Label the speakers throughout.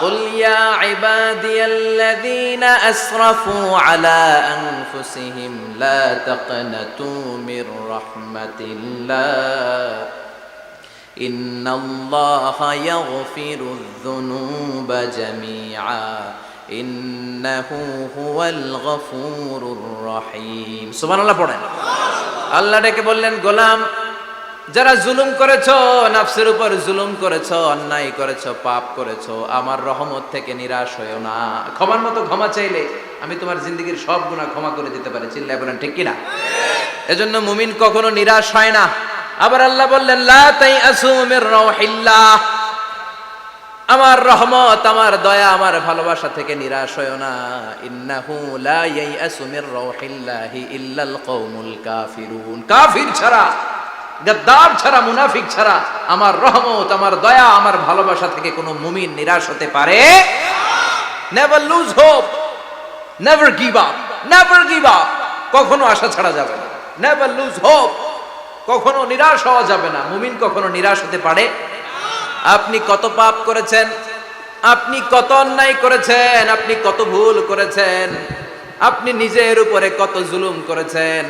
Speaker 1: قل يا عبادي الذين أسرفوا على أنفسهم لا تقنطوا من رحمة الله إن الله يغفر الذنوب جميعا إنه هو الغفور الرحيم سبحان الله পড়েন আল্লাহ ডেকে বললেন গোলাম যারা জুলুম করেছ, নাফসের উপর জুলুম করেছ, অন্যায় করেছ, পাপ করেছ, আমার রহমত থেকে নিরাশ হয়েও না। ক্ষমার মতো ক্ষমা চাইলে আমি তোমার জিন্দগির সব গুণা ক্ষমা করে দিতে পারি। চিল্লায় বলেন, ঠিক কিনা? এজন্য মুমিন কখনো নিরাশ হয় না। আবার আল্লাহ বললেন, লা তাই আসুমির রহিল্লাহ আমার রহমত, আমার দয়া, আমার ভালোবাসা থেকে নিরাশ হয় না। ইন্নাহু লা ইয়াইআসু মির রাউহিল্লাহি ইল্লাল কওমুল কাফিরুন। কাফির ছাড়া গাদ্দার ছাড়া, মুনাফিক ছাড়া আমার রহমত, আমার দয়া, আমার ভালোবাসা থেকে কোনো মুমিন নিরাশ হতে পারে? Never lose hope never give up never give up কখনো আশা ছাড়া যাবে না। নেভার লুজ হোপ কখনো নিরাশ হওয়া যাবে না। মুমিন কখনো নিরাশ হতে পারে? আপনি কত পাপ করেছেন? আপনি কত অন্যায় করেছেন? আপনি কত ভুল করেছেন? আপনি নিজের উপরে কত জুলুম করেছেন?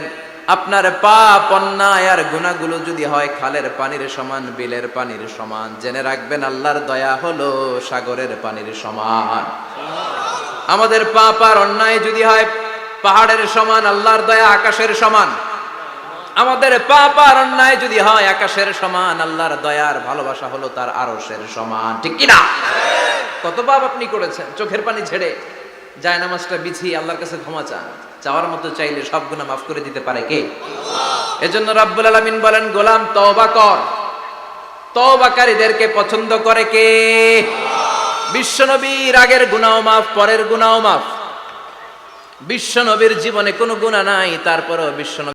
Speaker 1: আপনার পাপ, অন্যায় আর গুণাগুলো যদি হয়, খালের পানির সমান, বিলের পানির সমান। জেনে রাখবেন, আল্লাহর দয়া হলো সাগরের পানির সমান। আমাদের পাপ আর অন্যায় যদি হয়, পাহাড়ের সমান, আল্লাহর দয়া আকাশের সমান। আমাদের পাপ আর অন্যায় যদি হয়, আকাশের সমান, আল্লাহর দয়ার ভালোবাসা হলো তার আরশের সমান। ঠিক কিনা? কত পাপ আপনি করেছেন? চোখের পানি ছেড়ে যায় নামাজটা বিছিয়ে আল্লাহর কাছে ক্ষমা চান। চাওয়ার মতো চাইলে সব গুণা মাফ করে দিতে পারে কে? এজন্য রাব্বুল আলামিন বলেন, গোলাম তওবা কর। তওবাকারীদেরকে পছন্দ করে কে? বিশ্বনবীর আগের গুনাও মাফ, পরের গুনাও মাফ। বিশ্বনবীর জীবনে কোনো গুণা নাই, তারপরেও বিশ্বনবী